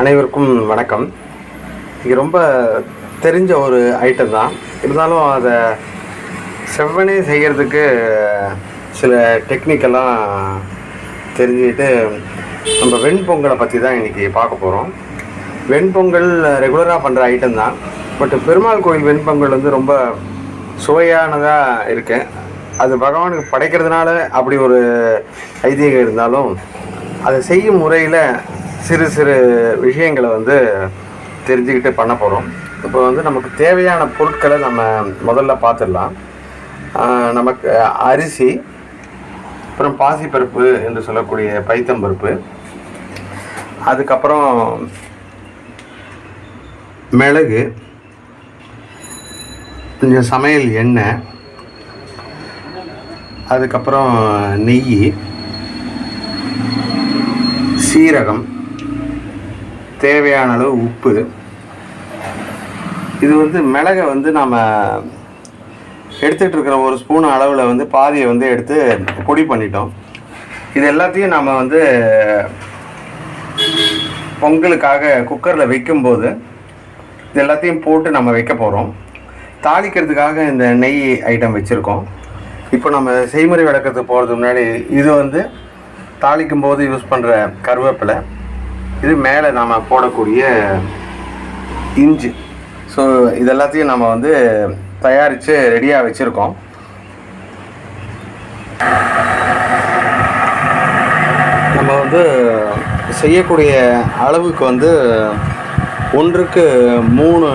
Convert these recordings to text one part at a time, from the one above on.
அனைவருக்கும் வணக்கம். இது ரொம்ப தெரிஞ்ச ஒரு ஐட்டம் தான். இருந்தாலும் அதை செவ்வனே செய்கிறதுக்கு சில டெக்னிக்கெல்லாம் தெரிஞ்சுக்கிட்டு நம்ம வெண்பொங்கலை பற்றி தான் இன்றைக்கி பார்க்க போகிறோம் வெண்பொங்கல் ரெகுலராக பண்ணுற ஐட்டம் தான். பட் பெருமாள் கோயில் வெண்பொங்கல் வந்து ரொம்ப சுவையானதாக இருக்குது அது பகவானுக்கு படைக்கிறதுனால அப்படி ஒரு ஐதீகம் இருந்தாலும் அதை செய்யும் முறையில் சிறு சிறு விஷயங்களை வந்து தெரிஞ்சுக்கிட்டு பண்ண போகிறோம் இப்போ வந்து நமக்கு தேவையான பொருட்களை நம்ம முதல்ல பார்த்துடலாம். நமக்கு அரிசி அப்புறம் பாசிப்பருப்பு என்று சொல்லக்கூடிய பைத்தம்பருப்பு அதுக்கப்புறம் மிளகு கொஞ்சம் சமையல் எண்ணெய் அதுக்கப்புறம் நெய் சீரகம் தேவையான அளவு உப்பு. இது வந்து மிளகை வந்து நம்ம எடுத்துகிட்டு இருக்கிற ஒரு ஸ்பூன் அளவில் வந்து பாதியை வந்து எடுத்து பொடி பண்ணிட்டோம். இது எல்லாத்தையும் நம்ம வந்து பொங்கலுக்காக குக்கரில் வைக்கும்போது இது எல்லாத்தையும் போட்டு நம்ம வைக்க போகிறோம் தாளிக்கிறதுக்காக இந்த நெய் ஐட்டம் வச்சுருக்கோம். இப்போ நம்ம செய்முறை விளக்கத்துக்கு போகிறதுக்கு முன்னாடி இது வந்து தாளிக்கும் போது யூஸ் பண்ணுற கருவேப்பிலை இது மேலே நாம் போடக்கூடிய இஞ்சி. ஸோ இது எல்லாத்தையும் நம்ம வந்து தயாரித்து ரெடியாக வச்சுருக்கோம். நம்ம வந்து செய்யக்கூடிய அளவுக்கு வந்து ஒன்றுக்கு மூணு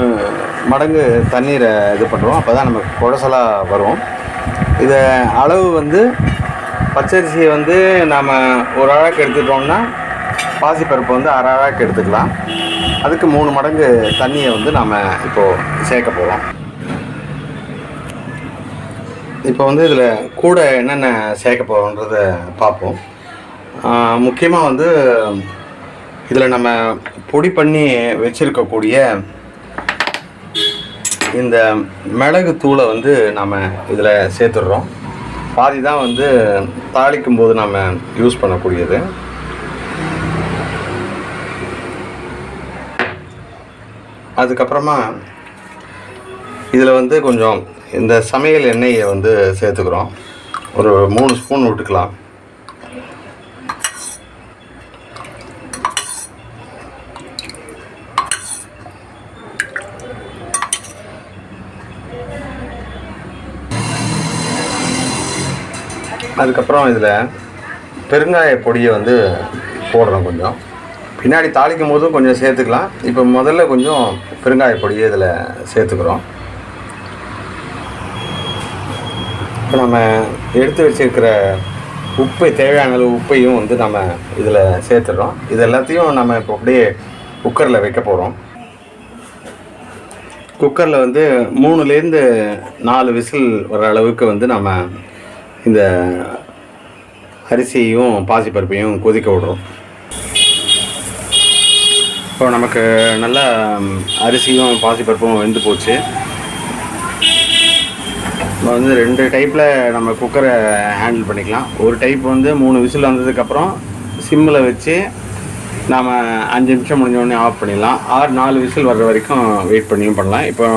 மடங்கு தண்ணீரை இது பண்ணுறோம். அப்போ தான் நமக்கு குடசலாக வரும். இதை அளவு வந்து பச்சரிசியை வந்து நாம் ஒரு அழகு எடுத்துட்டோம்னா பாசிப்பருப்பு வந்து அரை எடுத்துக்கலாம். அதுக்கு மூணு மடங்கு தண்ணியை வந்து நாம் இப்போது சேர்க்க போகிறோம் இப்போ வந்து இதில் கூட என்னென்ன சேர்க்க போகிறோன்றத பார்ப்போம். முக்கியமாக வந்து இதில் நம்ம பொடி பண்ணி வச்சுருக்கக்கூடிய இந்த மிளகு தூளை வந்து நம்ம இதில் சேர்த்துடுறோம். பாதி தான் வந்து தாளிக்கும் போது நம்ம யூஸ் பண்ணக்கூடியது. அதுக்கப்புறமா இதில் வந்து கொஞ்சம் இந்த சமையல் எண்ணெயை வந்து சேர்த்துக்கிறோம். ஒரு மூணு ஸ்பூன் விட்டுக்கலாம். அதுக்கப்புறம் இதில் பெருங்காய பொடியை வந்து போடுறோம் கொஞ்சம். பின்னாடி தாளிக்கும் போதும் கொஞ்சம் சேர்த்துக்கலாம். இப்போ முதல்ல கொஞ்சம் பெருங்காய பொடியை இதில் சேர்த்துக்கிறோம். இப்போ நம்ம எடுத்து வச்சிருக்கிற உப்பு தேவையான அளவு உப்பையும் வந்து நம்ம இதில் சேர்த்துடுறோம் இது எல்லாத்தையும் நம்ம இப்போ அப்படியே குக்கரில் வைக்க போகிறோம் குக்கரில் வந்து மூணுலேருந்து நாலு விசில் வர அளவுக்கு வந்து நம்ம இந்த அரிசியையும் பாசிப்பருப்பையும் கொதிக்க விடுறோம். இப்போ நமக்கு நல்லா அரிசியும் பாசிப்பருப்பும் வெந்து போச்சு. இப்போ வந்து ரெண்டு டைப்பில் நம்ம குக்கரை ஹேண்டில் பண்ணிக்கலாம். ஒரு டைப் வந்து மூணு விசில் வந்ததுக்கப்புறம் சிம்மில் வச்சு நாம் அஞ்சு நிமிஷம் முடிஞ்சோடனே ஆஃப் பண்ணிடலாம். ஆறு நாலு விசில் வர்ற வரைக்கும் வெயிட் பண்ணியும் பண்ணலாம். இப்போ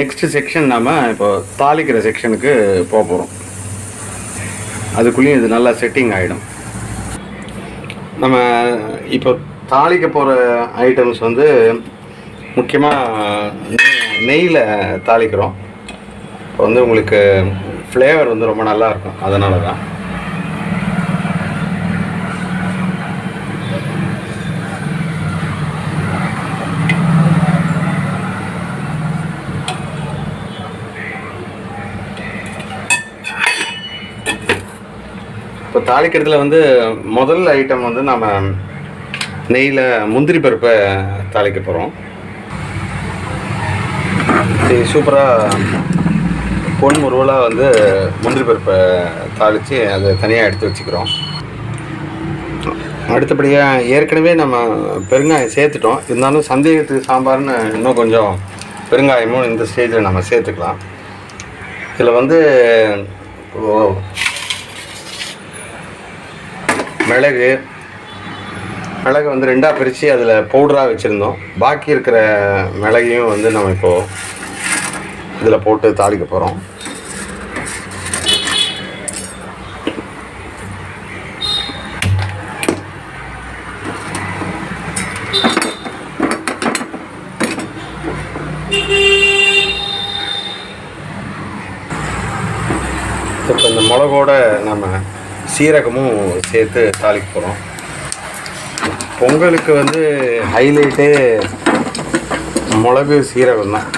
நெக்ஸ்ட் செக்ஷன் நாம் இப்போ தாளிக்கிற செக்ஷனுக்கு போக போகிறோம் அதுக்குள்ளேயும் இது நல்லா செட்டிங் ஆகிடும் நம்ம இப்போ தாளிக்க போகிற ஐட்டம்ஸ் வந்து முக்கியமாக நெய்யில் தாளிக்கிறோம். இப்போ வந்து உங்களுக்கு ஃப்ளேவர் வந்து ரொம்ப நல்லா இருக்கும். அதனால தான் இப்போ தாளிக்கிறதுல வந்து முதல் ஐட்டம் வந்து நம்ம நெய்யில் முந்திரி பருப்பை தாளிக்க போகிறோம் இது சூப்பராக பொன் முருவலாக வந்து முந்திரி பருப்பை தாளித்து அதை தனியாக எடுத்து வச்சுக்கிறோம். அடுத்தபடியாக ஏற்கனவே நம்ம பெருங்காயம் சேர்த்துட்டோம். இருந்தாலும் சந்தேகத்துக்கு சாம்பார்னு இன்னும் கொஞ்சம் பெருங்காயமும் இந்த ஸ்டேஜில் நம்ம சேர்த்துக்கலாம். இதில் வந்து மிளகு மிளகு வந்து ரெண்டாக பிரித்து அதில் பவுடராக வச்சுருந்தோம். பாக்கி இருக்கிற மிளகையும் வந்து நம்ம இப்போது இதில் போட்டு தாளிக்க போகிறோம் இப்போ இந்த மிளகோட நம்ம சீரகமும் சேர்த்து தாளிக்க போகிறோம் பொங்கலுக்கு வந்து ஹைலைட்டே மிளகு சீரகம் தான்.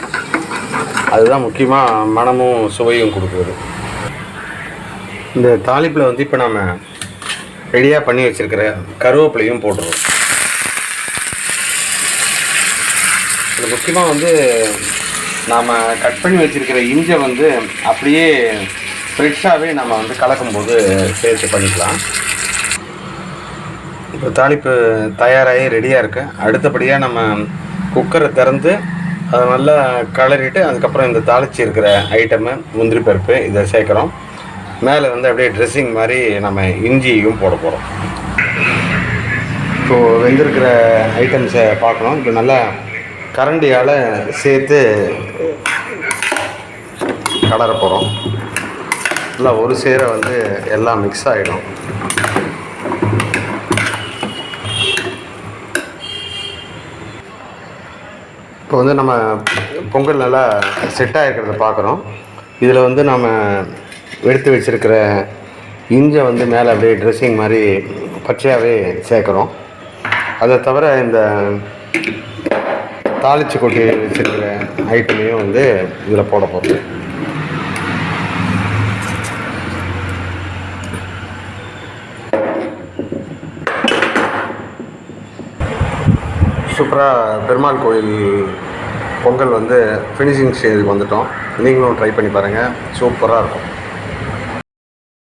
அதுதான் முக்கியமாக மனமும் சுவையும் கொடுக்குறது. இந்த தாளிப்பில் வந்து இப்போ நம்ம ரெடியாக பண்ணி வச்சுருக்கிற கருவேப்பிலையும் போட்டுருவோம். இது முக்கியமாக வந்து நாம் கட் பண்ணி வச்சுருக்கிற இஞ்சை வந்து அப்படியே ஃப்ரெஷ்ஷாகவே நம்ம வந்து கலக்கும்போது சேர்த்து பண்ணிக்கலாம். இப்போ தாளிப்பு தயாராகி ரெடியாக இருக்குது அடுத்தபடியாக நம்ம குக்கரை திறந்து அதை நல்லா கலரிட்டு அதுக்கப்புறம் இந்த தாளிச்சு இருக்கிற ஐட்டமு முந்திரி பருப்பு இதை சேர்க்குறோம். மேலே வந்து அப்படியே ட்ரெஸ்ஸிங் மாதிரி நம்ம இஞ்சியும் போட போகிறோம் இப்போது வெந்திருக்கிற ஐட்டம்ஸை பார்க்கணும். இப்போ நல்லா கரண்டியால் சேர்த்து கலர போகிறோம் நல்லா ஒரு சேரை வந்து எல்லாம் மிக்ஸ் ஆகிடும் இப்போ வந்து நம்ம பொங்கல் நல்லா செட் ஆகிருக்கிறத பார்க்குறோம். இதில் வந்து நம்ம எடுத்து வச்சிருக்கிற இஞ்சை வந்து மேலே அப்படியே ட்ரெஸ்ஸிங் மாதிரி பச்சையாகவே சேர்க்குறோம். அதை தவிர இந்த தாளிச்சு கொட்டி வச்சுருக்கிற ஐட்டமையும் வந்து இதில் போட போகிறோம் சூப்பராக பெருமாள் கோயில் பொங்கல் வந்து ஃபினிஷிங் ஸ்டேஜுக்கு வந்துட்டோம். நீங்களும் ட்ரை பண்ணி பாருங்கள் சூப்பராக இருக்கும்.